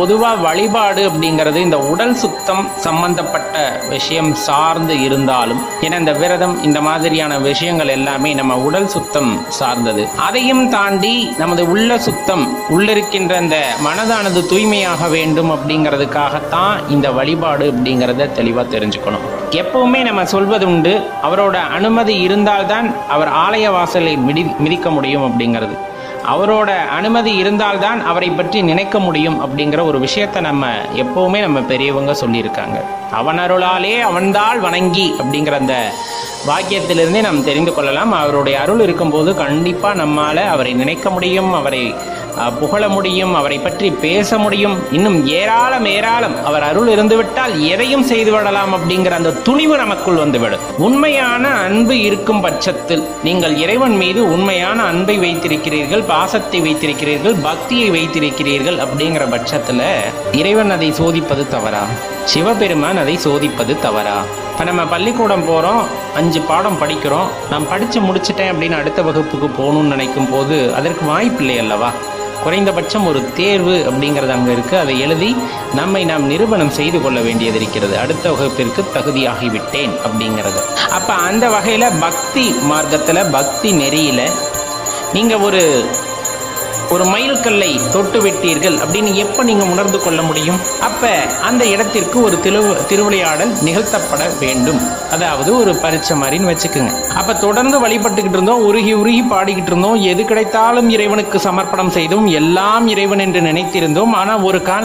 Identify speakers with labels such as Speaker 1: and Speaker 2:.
Speaker 1: பொதுவாக வழிபாடு அப்படிங்கிறது இந்த உடல் சுத்தம் சம்பந்தப்பட்ட விஷயம் சார்ந்து இருந்தாலும் ஏன்னா இந்த விரதம் இந்த மாதிரியான விஷயங்கள் எல்லாமே நம்ம உடல் சுத்தம் சார்ந்தது. அதையும் தாண்டி நமது உள்ள சுத்தம் உள்ளிருக்கின்ற இந்த மனதானது தூய்மையாக வேண்டும் அப்படிங்கிறதுக்காகத்தான் இந்த வழிபாடு அப்படிங்கிறத தெளிவாக தெரிஞ்சுக்கணும். எப்பவுமே நம்ம சொல்வது உண்டு அவரோட அனுமதி இருந்தால்தான் அவர் ஆலய வாசலை மிதி மிதிக்க முடியும் அப்படிங்கிறது. அவரோட அனுமதி இருந்தால்தான் அவரை பற்றி நினைக்க முடியும் அப்படிங்கிற ஒரு விஷயத்தை நம்ம எப்பவுமே நம்ம பெரியவங்க சொல்லியிருக்காங்க. அவன் அருளாலே அவன்தாள் வணங்கி அப்படிங்கிற அந்த வாக்கியத்திலிருந்தே நாம் தெரிந்து கொள்ளலாம். அவருடைய அருள் இருக்கும்போது கண்டிப்பாக நம்மால் அவரை நினைக்க முடியும் அவரை புகழ முடியும் அவரை பற்றி பேச முடியும். இன்னும் ஏராளம் ஏராளம். அவர் அருள் இருந்துவிட்டால் எதையும் செய்து விடலாம் அப்படிங்கிற அந்த துணிவு நமக்குள் வந்துவிடும். உண்மையான அன்பு இருக்கும் பட்சத்தில் நீங்கள் இறைவன் மீது உண்மையான அன்பை வைத்திருக்கிறீர்கள் பாசத்தை வைத்திருக்கிறீர்கள் பக்தியை வைத்திருக்கிறீர்கள் அப்படிங்கிற பட்சத்தில் இறைவன் அதை சோதிப்பது தவறா? சிவபெருமான் அதை சோதிப்பது தவறா? இப்போ நம்ம பள்ளிக்கூடம் போகிறோம் அஞ்சு பாடம் படிக்கிறோம். நான் படித்து முடிச்சிட்டேன் அப்படின்னு அடுத்த வகுப்புக்கு போகணும்னு நினைக்கும் போது அதற்கு வாய்ப்பில்லை அல்லவா? குறைந்தபட்சம் ஒரு தேர்வு அப்படிங்கிறது அங்கே இருக்குது அதை எழுதி நம்மை நாம் நிரூபணம் செய்து கொள்ள வேண்டியது இருக்கிறது. அடுத்த வகுப்பிற்கு தகுதியாகிவிட்டேன் அப்படிங்கிறது. அப்போ அந்த வகையில் பக்தி மார்க்கத்தில் பக்தி நெறியில் நீங்கள் ஒரு ஒரு மைல்கல்லை தொட்டு விட்டீர்கள் அப்படின்னு எப்போ நீங்கள் உணர்ந்து கொள்ள முடியும்? அப்போ அந்த இடத்திற்கு ஒரு திரு திருவிளையாடல் நிகழ்த்தப்பட வேண்டும். அதாவது ஒரு பரிச்சை மாதிரின்னு வச்சுக்கோங்க. அப்போ தொடர்ந்து வழிபட்டுக்கிட்டு இருந்தோம் உருகி உருகி பாடிக்கிட்டு இருந்தோம். எது கிடைத்தாலும் இறைவனுக்கு சமர்ப்பணம் செய்தோம். எல்லாம் இறைவன் என்று நினைத்திருந்தோம். ஆனால் ஒரு கால